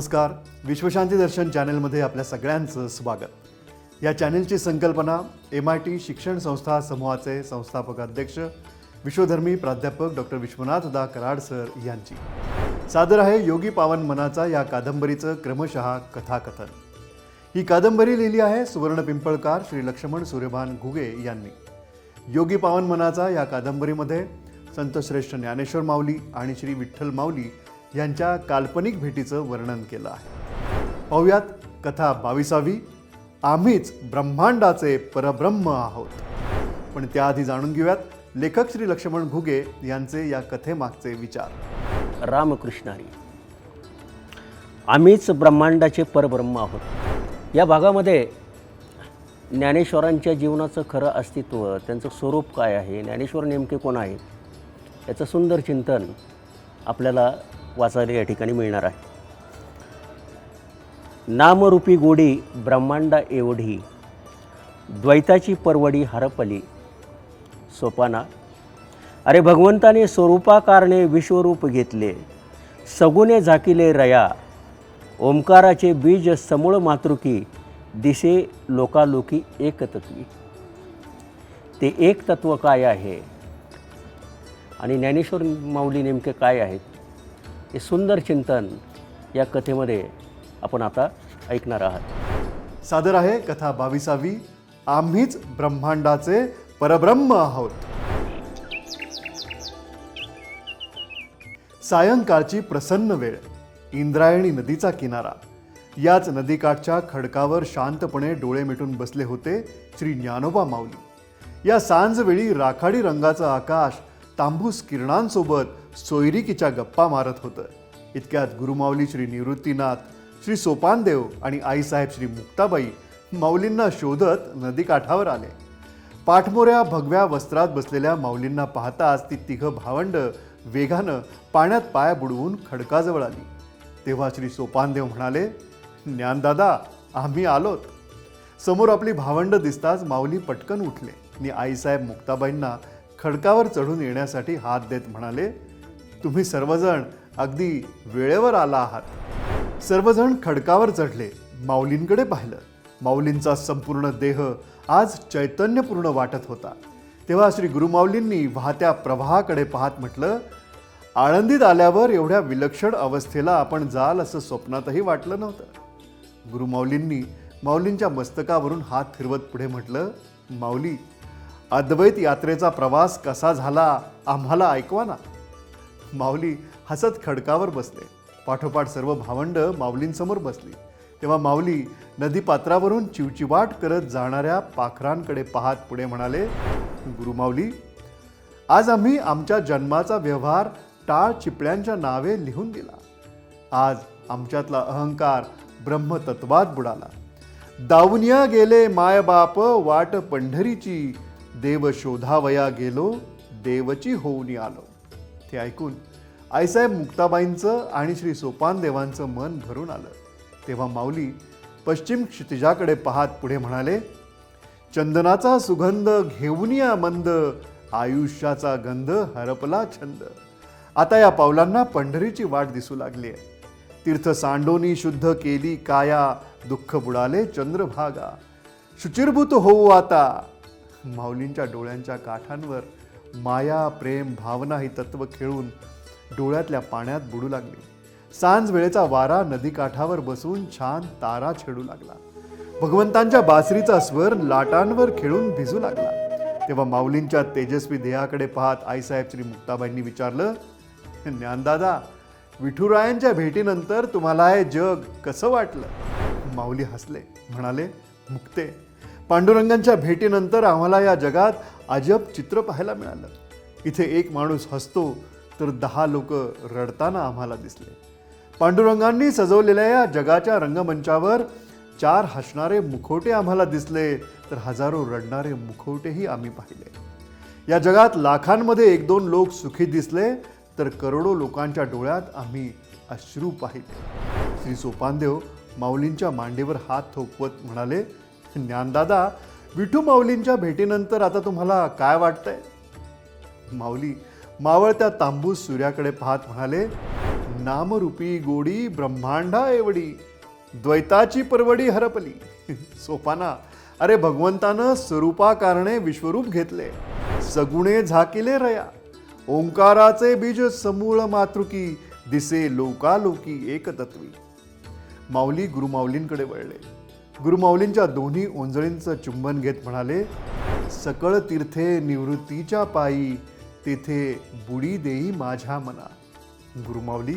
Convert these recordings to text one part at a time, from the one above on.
नमस्कार. विश्वशांती दर्शन चॅनलमध्ये आपल्या सगळ्यांचं स्वागत. या चॅनलची संकल्पना एम आय टी शिक्षण संस्था समूहाचे संस्थापक अध्यक्ष विश्वधर्मी प्राध्यापक डॉक्टर विश्वनाथ दा कराड सर यांची. सादर आहे योगी पावन मनाचा या कादंबरीचं क्रमशः कथाकथन. ही कादंबरी लिहिली आहे सुवर्ण पिंपळकार श्री लक्ष्मण सूर्यभान घुगे यांनी. योगी पावन मनाचा या कादंबरीमध्ये संतश्रेष्ठ ज्ञानेश्वर माऊली आणि श्री विठ्ठल माऊली यांच्या काल्पनिक भेटीचं वर्णन केलं आहे. पाहुयात कथा बावीसावी. आम्हीच ब्रह्मांडाचे परब्रह्म आहोत. पण त्याआधी जाणून घेऊयात लेखक श्री लक्ष्मण घुगे यांचे या कथेमागचे विचार. रामकृष्णारी आम्हीच ब्रह्मांडाचे परब्रह्म आहोत. या भागामध्ये ज्ञानेश्वरांच्या जीवनाचं खरं अस्तित्व त्यांचं स्वरूप काय आहे ज्ञानेश्वर नेमके कोण आहेत याचं सुंदर चिंतन आपल्याला वाचायला या ठिकाणी मिळणार आहे. नामरूपी गोडी ब्रह्मांडा एवढी द्वैताची परवडी हरपली सोपाना. अरे भगवंताने स्वरूपाकारणे विश्वरूप घेतले सगुने झाकिले रया ओंकाराचे बीज समूळ मातृकी दिसे लोकालोकी एकतत्वी ते एक तत्व काय आहे? आणि ज्ञानेश्वर माऊली नेमके काय आहेत? हे सुंदर चिंतन या कथेमध्ये आपण आता ऐकणार आहात. सादर आहे कथा बावीसावी. आम्हीच ब्रह्मांडाचे परब्रह्म आहोत. सायंकाळची प्रसन्न वेळ इंद्रायणी नदीचा किनारा. याच नदीकाठच्या खडकावर शांतपणे डोळे मिटून बसले होते श्री ज्ञानोबा माऊली. या सांजवेळी राखाडी रंगाचं आकाश तांबूस किरणांसोबत सोयरिकीच्या गप्पा मारत होतं. इतक्यात गुरुमाऊली श्री निवृत्तीनाथ श्री सोपानदेव आणि आईसाहेब श्री मुक्ताबाई माऊलींना शोधत नदीकाठावर आले. पाठमोऱ्या भगव्या वस्त्रात बसलेल्या माऊलींना पाहताच ती तिघं भावंड वेगानं पाण्यात पाय बुडवून खडकाजवळ आली. तेव्हा श्री सोपानदेव म्हणाले ज्ञानदादा आम्ही आलोत. समोर आपली भावंड दिसताच माऊली पटकन उठले आणि आईसाहेब मुक्ताबाईंना खडकावर चढून येण्यासाठी हात देत म्हणाले तुम्ही सर्वजण अगदी वेळेवर आला आहात. सर्वजण खडकावर चढले. माऊलींकडे पाहिलं. माऊलींचा संपूर्ण देह आज चैतन्यपूर्ण वाटत होता. तेव्हा श्री गुरुमाऊलींनी वाहत्या प्रवाहाकडे पाहत म्हटलं आळंदीत आल्यावर एवढ्या विलक्षण अवस्थेला आपण जाल असं स्वप्नातही वाटलं नव्हतं. गुरुमाऊलींनी माऊलींच्या मस्तकावरून हात फिरवत पुढे म्हटलं माऊली अद्वैत यात्रेचा प्रवास कसा झाला आम्हाला ऐकवा ना. माऊली हसत खडकावर बसले. पाठोपाठ सर्व भावंड माऊलींसमोर बसली. तेव्हा माऊली नदीपात्रावरून चिवचिवाट करत जाणाऱ्या पाखरांकडे पाहत पुढे म्हणाले गुरुमाऊली आज आम्ही आमच्या जन्माचा व्यवहार टाळ चिपळ्यांच्या नावे लिहून दिला. आज आमच्यातला अहंकार ब्रह्मतत्वात बुडाला. दावनिया गेले मायबाप वाट पंढरीची. देव शोधावया गेलो देवची होऊन आलो. ते ऐकून आईसाहेब मुक्ताबाईंचं आणि श्री सोपान देवांचं मन भरून आलं. तेव्हा माऊली पश्चिम क्षितिजाकडे पाहत पुढे म्हणाले चंदनाचा सुगंध घेऊन या मंद आयुष्याचा गंध हरपला छंद. आता या पावलांना पंढरीची वाट दिसू लागली आहे. तीर्थ सांडोनी शुद्ध केली काया दुःख बुडाले चंद्रभागा. शुचिर्भूत होऊ आता माऊलींच्या डोळ्यांच्या काठांवर माया प्रेम भावना ही तत्व खेळून डोळ्यातल्या पाण्यात बुडू लागली. सांज वेळेचा वारा नदीकाठावर बसून छान तारा छेडू लागला. भगवंतांच्या बासरीचा स्वर लाटांवर खेळून भिजू लागला. तेव्हा माऊलींच्या तेजस्वी देहाकडे पाहत आईसाहेब श्री मुक्ताबाईंनी विचारलं ज्ञानदादा विठुरायांच्या भेटीनंतर तुम्हाला हे जग कसं वाटलं? माऊली हसले म्हणाले मुक्ते पांडुरंगांच्या भेटीनंतर आम्हाला या जगात अजब चित्र पाहायला मिळालं. इथे एक माणूस हसतो तर दहा लोक रडताना आम्हाला दिसले. पांडुरंगांनी सजवलेल्या या जगाच्या रंगमंचावर चार हसणारे मुखवटे आम्हाला दिसले तर हजारो रडणारे मुखवटेही आम्ही पाहिले. या जगात लाखांमध्ये एक दोन लोक सुखी दिसले तर करोडो लोकांच्या डोळ्यात आम्ही अश्रू पाहिले. श्री सोपानदेव माऊलींच्या मांडीवर हात थोपवत म्हणाले ज्ञानदादा विठू माऊलींच्या भेटीनंतर आता तुम्हाला काय वाटतंय? माऊली मावळत्या तांबूस सूर्याकडे पाहत म्हणाले नामरूपी गोडी ब्रह्मांडा एवढी द्वैताची परवडी हरपली. सोपाना अरे भगवंतानं स्वरूपाकारणे विश्वरूप घेतले सगुणे झाकिले रया ओंकाराचे बीज समूळ मातृकी दिसे लोकालोकी एकतत्वी. माऊली गुरुमाऊलींकडे वळले. गुरुमाऊलींच्या दोन्ही ओंजळींचं चुंबन घेत म्हणाले सकळ तीर्थे निवृत्तीच्या पायी तेथे बुडी देई माझ्या मना. गुरुमाऊली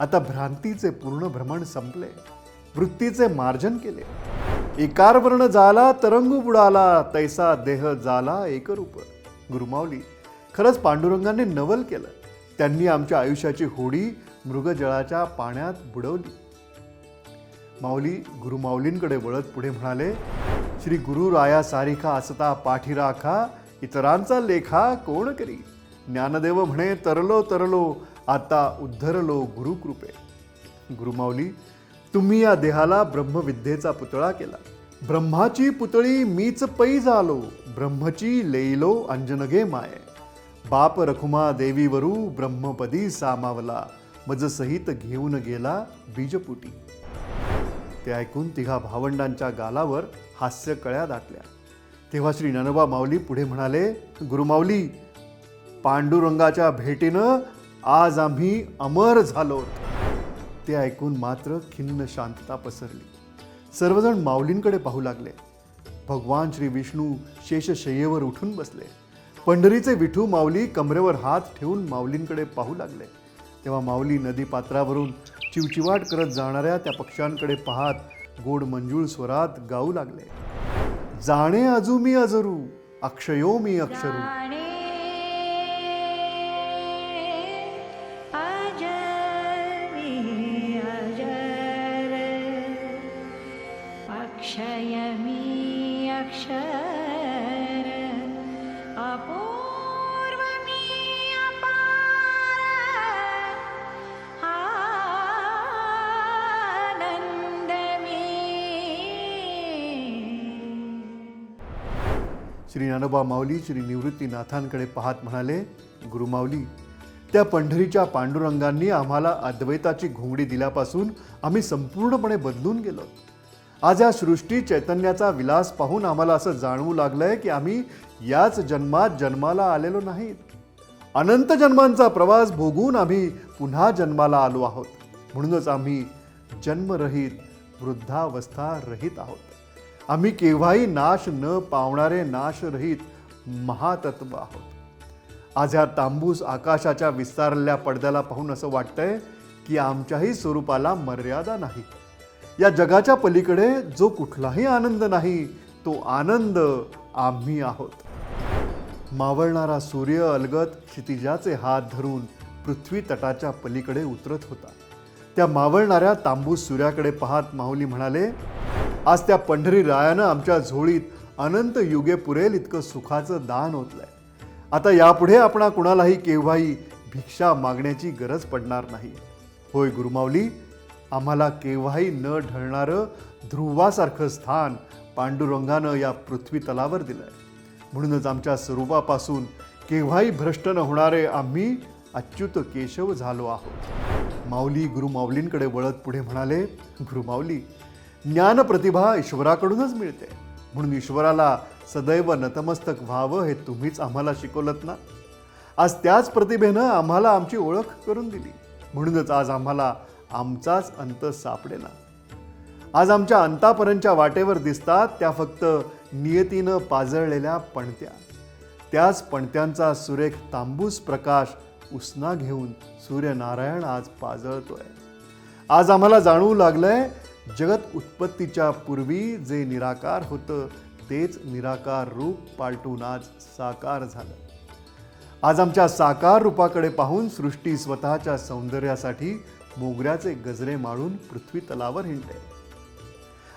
आता भ्रांतीचे पूर्ण भ्रमण संपले वृत्तीचे मार्जन केले. एकार वर्ण झाला तरंग बुडाला तैसा देह झाला एकरूप. गुरुमाऊली खरंच पांडुरंगाने नवल केलं. त्यांनी आमच्या आयुष्याची होडी मृगजळाच्या पाण्यात बुडवली. माऊली गुरुमाऊलींकडे वळत पुढे म्हणाले श्री गुरु राया सारिखा असता पाठी राखा इतरांचा लेखा कोण करी? ज्ञानदेव म्हणे तरलो तरलो आता उद्धरलो गुरुकृपे. गुरुमाऊली तुम्ही या देहाला ब्रह्मविद्येचा पुतळा केला. ब्रह्माची पुतळी मीच पै झालो ब्रह्मची लेईलो अंजनगे माये. बाप रखुमा देवीवरू ब्रह्मपदी सामावला मज सहित घेऊन गेला बीजपुटी. ते ऐकून तिघा भावंडांच्या गालावर हास्य कळ्या दाटल्या. तेव्हा श्री ननबा माऊली पुढे म्हणाले गुरुमाऊली पांडुरंगाच्या भेटीनं आज आम्ही अमर झालो ते ऐकून मात्र खिन्न शांतता पसरली. सर्वजण माऊलींकडे पाहू लागले. भगवान श्री विष्णू शेषशय्येवर उठून बसले. पंढरीचे विठू माऊली कमरेवर हात ठेवून माऊलींकडे पाहू लागले. तेव्हा माऊली नदी पात्रावरून चिवचिवाट करत जाणाऱ्या त्या पक्ष्यांकडे पाहत गोड मंजूळ स्वरात गाऊ लागले. जाणे अजू मी अजरू अक्षयो मी अक्षरू श्री ज्ञानोबा माऊली श्री निवृत्तीनाथांकडे पाहत म्हणाले गुरुमाऊली त्या पंढरीच्या पांडुरंगांनी आम्हाला अद्वैताची घोंगडी दिल्यापासून आम्ही संपूर्णपणे बदलून गेलो. आज या सृष्टी चैतन्याचा विलास पाहून आम्हाला असं जाणवू लागलंय की आम्ही याच जन्मात जन्माला आलेलो नाहीत. अनंत जन्मांचा प्रवास भोगून आम्ही पुन्हा जन्माला आलो आहोत. म्हणूनच आम्ही जन्मरहित वृद्धावस्था रहित आहोत. आम्ही केव्हाही नाश न पावणारे नाशरहित महातत्व आहोत. आज ह्या तांबूस आकाशाच्या विस्तारलेल्या पडद्याला पाहून असं वाटतंय की आमच्याही स्वरूपाला मर्यादा नाही. या जगाच्या पलीकडे जो कुठलाही आनंद नाही तो आनंद आम्ही आहोत. मावळणारा सूर्य अलगत क्षितिजाचे हात धरून पृथ्वी तटाच्या पलीकडे उतरत होता. त्या मावळणाऱ्या तांबूस सूर्याकडे पाहत माऊली म्हणाले आज त्या पंढरी रायानं आमच्या झोळीत अनंत युगे पुरेल इतकं सुखाचं दान होतलंय आता यापुढे आपणा कुणालाही केव्हाही भिक्षा मागण्याची गरज पडणार नाही. होय गुरुमावली आम्हाला केव्हाही न ढळणारं ध्रुवासारखं स्थान पांडुरंगानं या पृथ्वी तलावर दिलंय. म्हणूनच आमच्या स्वरूपापासून केव्हाही भ्रष्ट न होणारे आम्ही अच्युत केशव झालो आहोत. माऊली गुरुमाऊलींकडे वळत पुढे म्हणाले गुरुमाऊली ज्ञानप्रतिभा ईश्वराकडूनच मिळते. म्हणून ईश्वराला सदैव नतमस्तक व्हावं हे तुम्हीच आम्हाला शिकवलत ना? आज त्याच प्रतिभेनं आम्हाला आमची ओळख करून दिली. म्हणूनच आज आम्हाला आमचाच अंत सापडेना. आज आमच्या अंतापर्यंतच्या वाटेवर दिसतात त्या फक्त नियतीनं पाजळलेल्या पणत्या. त्याच पणत्यांचा सुरेख तांबूस प्रकाश उसना घेऊन सूर्यनारायण आज पाजळतोय. आज आम्हाला जाणवू लागलंय जगत उत्पत्तीच्या पूर्वी जे निराकार होतं तेच निराकार रूप पालटून आज साकार झालं. आज आमच्या साकार रूपाकडे पाहून सृष्टी स्वतःच्या सौंदर्यासाठी मोगऱ्याचे गजरे माळून पृथ्वी तलावर हिंडते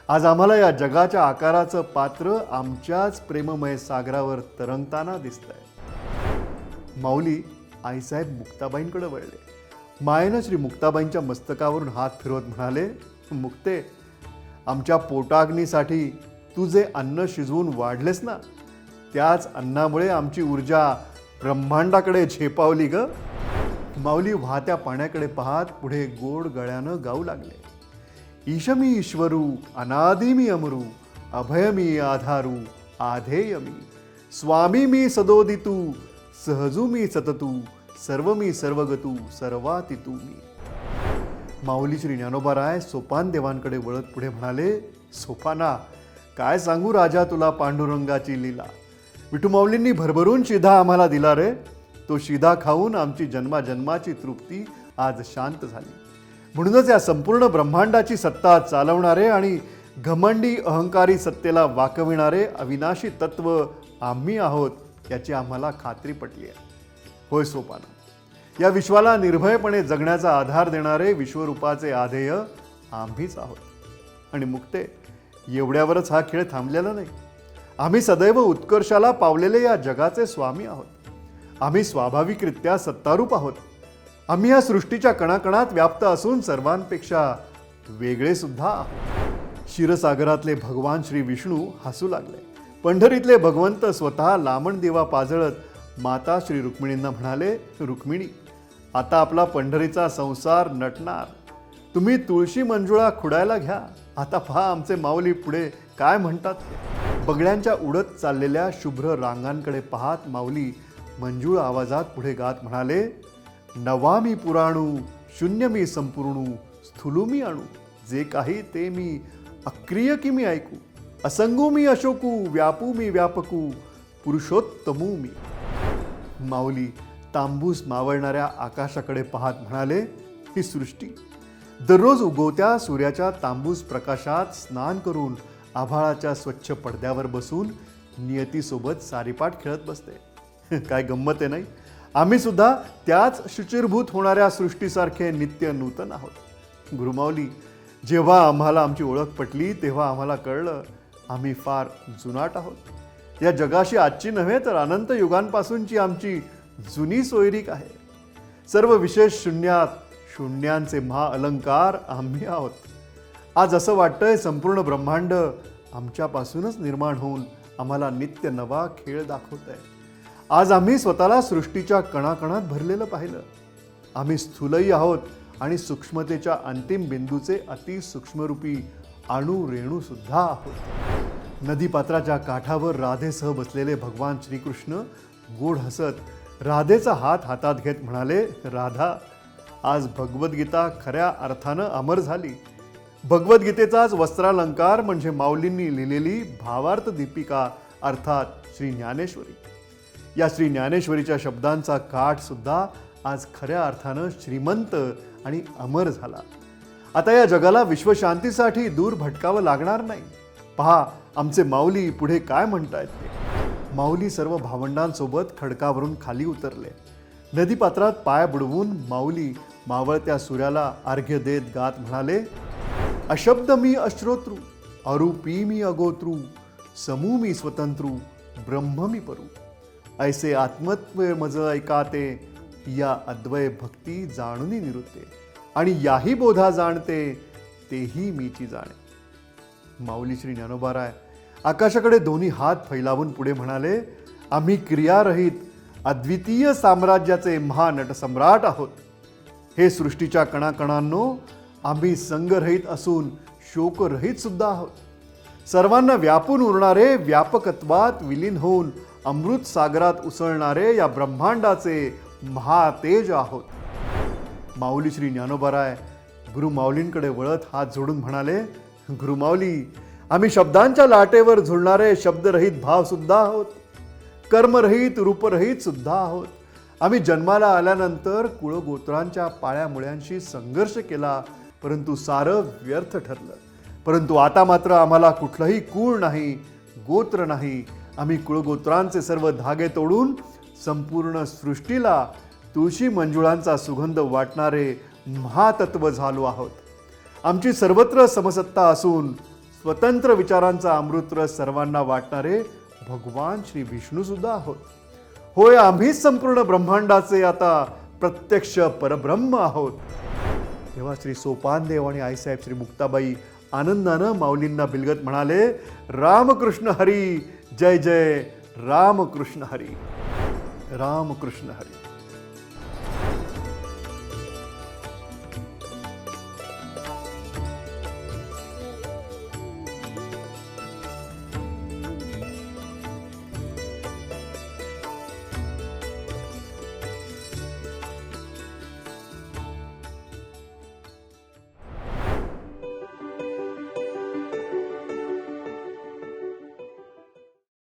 आज आम्हाला या जगाच्या आकाराचं पात्र आमच्याच प्रेममय सागरावर तरंगताना दिसतंय. माऊली आईसाहेब मुक्ताबाईंकडे वळले. मायेनं श्री मुक्ताबाईंच्या मस्तकावरून हात फिरवत म्हणाले मुक्ते. आमच्या पोटाग्नीसाठी तू जे अन्न शिजवून वाढलेस ना त्याच अन्नामुळे आमची ऊर्जा ब्रह्मांडाकडे झेपावली ग. माऊली वाहत्या पाण्याकडे पाहत पुढे गोड गळ्यानं गाऊ लागले. ईशमी ईश्वरू अनादि मी अमरू अभय मी आधारू आधेय मी. स्वामी मी सदोदितू सहजू मी सततू सर्व मी सर्वगतू सर्वातितू मी. माऊली श्री ज्ञानोबाराय सोपान देवांकडे वळत पुढे म्हणाले सोपाना काय सांगू राजा तुला पांडुरंगाची लीला? विठू माऊलींनी भरभरून शिधा आम्हाला दिला रे. तो शिधा खाऊन आमची जन्माजन्माची तृप्ती आज शांत झाली. म्हणूनच या संपूर्ण ब्रह्मांडाची सत्ता चालवणारे आणि घमंडी अहंकारी सत्तेला वाकविणारे अविनाशी तत्व आम्ही आहोत याची आम्हाला खात्री पटली आहे. होय सोपाना या विश्वाला निर्भयपणे जगण्याचा आधार देणारे विश्वरूपाचे आधेय आम्हीच आहोत. आणि मुक्ते एवढ्यावरच हा खेळ थांबलेला नाही. आम्ही सदैव उत्कर्षाला पावलेले या जगाचे स्वामी आहोत. आम्ही स्वाभाविकरित्या सत्तारूप आहोत. आम्ही या सृष्टीच्या कणाकणात व्याप्त असून सर्वांपेक्षा वेगळे सुद्धा आहोत. क्षीरसागरातले भगवान श्री विष्णू हसू लागले. पंढरीतले भगवंत स्वतः लामण देवा पाजळत माता श्री रुक्मिणींना म्हणाले रुक्मिणी आता आपला पंढरीचा संसार नटणार. तुम्ही तुळशी मंजुळा खुडायला घ्या. आता पहा आमचे माऊली पुढे काय म्हणतात बगड्यांच्या उडत चाललेल्या शुभ्र रांगांकडे पाहत माऊली मंजूळ आवाजात पुढे गात म्हणाले नवा मी पुराणू शून्य मी संपूर्णू स्थूलू मी आणू जे काही ते मी अक्रिय की मी ऐकू. असंगू मी अशोकू व्यापू मी व्यापकू पुरुषोत्तमू मी माऊली तांबूस मावळणाऱ्या आकाशाकडे पाहत म्हणाले ही सृष्टी. दररोज उगवत्या सूर्याच्या तांबूस प्रकाशात स्नान करून आभाळाच्या स्वच्छ पडद्यावर बसून नियतीसोबत सारीपाठ खेळत बसते. काय गंमत आहे नाही? आम्ही सुद्धा त्याच शुचिरभूत होणाऱ्या सृष्टीसारखे नित्य नूतन आहोत. गुरुमावली जेव्हा आम्हाला आमची ओळख पटली तेव्हा आम्हाला कळलं आम्ही फार जुनाट आहोत. या जगाशी आजची नव्हे तर अनंत युगांपासूनची आमची जुनी सोयरीक आहे. सर्व विशेष शून्यात शून्यांचे महाअलंकार आम्ही आहोत. आज असं वाटतंय संपूर्ण ब्रह्मांड आमच्यापासूनच निर्माण होऊन आम्हाला नित्य नवा खेळ दाखवत आहे आज आम्ही स्वतःला सृष्टीच्या कणाकणात भरलेलं पाहिलं. आम्ही स्थूलही आहोत आणि सूक्ष्मतेच्या अंतिम बिंदूचे अतिसूक्ष्मरूपी अणू रेणू सुद्धा आहोत. नदीपात्राच्या काठावर राधेसह बसलेले भगवान श्रीकृष्ण गोड हसत राधेचा हात हातात घेत म्हणाले राधा आज भगवद्गीता खऱ्या अर्थानं अमर झाली. भगवद्गीतेचाच वस्त्रालंकार म्हणजे माऊलींनी लिहिलेली भावार्थ दीपिका अर्थात श्री ज्ञानेश्वरी. या श्री ज्ञानेश्वरीच्या शब्दांचा काठसुद्धा आज खऱ्या अर्थानं श्रीमंत आणि अमर झाला. आता या जगाला विश्वशांतीसाठी दूर भटकावं लागणार नाही. पहा आमचे माऊली पुढे काय म्हणतायत ते. माऊली सर्व भावंडांसोबत खडकावरून खाली उतरले. नदीपात्रात पाय बुडवून माऊली मावळत्या सूर्याला अर्घ्य देत गात म्हणाले अशब्द मी अश्रोतृ अरूपी मी अगोत्रू समू मी स्वतंत्रू ब्रह्म मी परू. ऐसे आत्मत्व मज ऐकाते या अद्वय भक्ती जाणूनी निरुते. आणि याही बोधा जाणते तेही मीची जाणे. माऊली श्री ज्ञानोबाराय आकाशाकडे दोन्ही हात फैलावून पुढे म्हणाले आम्ही क्रियारहित अद्वितीय साम्राज्याचे महानट सम्राट आहोत. हे सृष्टीच्या कणाकणांनो आम्ही संगरहित असून शोकरहित सुद्धा आहोत. सर्वांना व्यापून उरणारे व्यापकत्वात विलीन होऊन अमृत सागरात उसळणारे या ब्रह्मांडाचे महातेज आहोत. माऊली श्री ज्ञानोबराय गुरु माऊलींकडे वळत हात जोडून म्हणाले गुरुमाऊली आम्ही शब्दांच्या लाटेवर झुलणारे शब्दरहित भाव सुद्धा आहोत. कर्मरहित रूपरहित सुद्धा आहोत. आम्ही जन्माला आल्यानंतर कुळगोत्रांच्या पाळ्यामुळ्यांशी संघर्ष केला परंतु सारं व्यर्थ ठरलं. परंतु आता मात्र आम्हाला कुठलंही कुळ नाही गोत्र नाही. आम्ही कुळगोत्रांचे सर्व धागे तोडून संपूर्ण सृष्टीला तुळशी मंजुळांचा सुगंध वाटणारे महातत्व झालो आहोत. आमची सर्वत्र समसत्ता असून स्वतंत्र विचारांचा अमृतरस सर्वांना वाटणारे भगवान श्री विष्णू सुद्धा आहोत. होय आम्हीच संपूर्ण ब्रह्मांडाचे आता प्रत्यक्ष परब्रह्म आहोत. तेव्हा श्री सोपानदेव आणि आईसाहेब श्री मुक्ताबाई आनंदानं माऊलींना बिलगत म्हणाले रामकृष्ण हरी जय जय रामकृष्ण हरी रामकृष्ण हरी.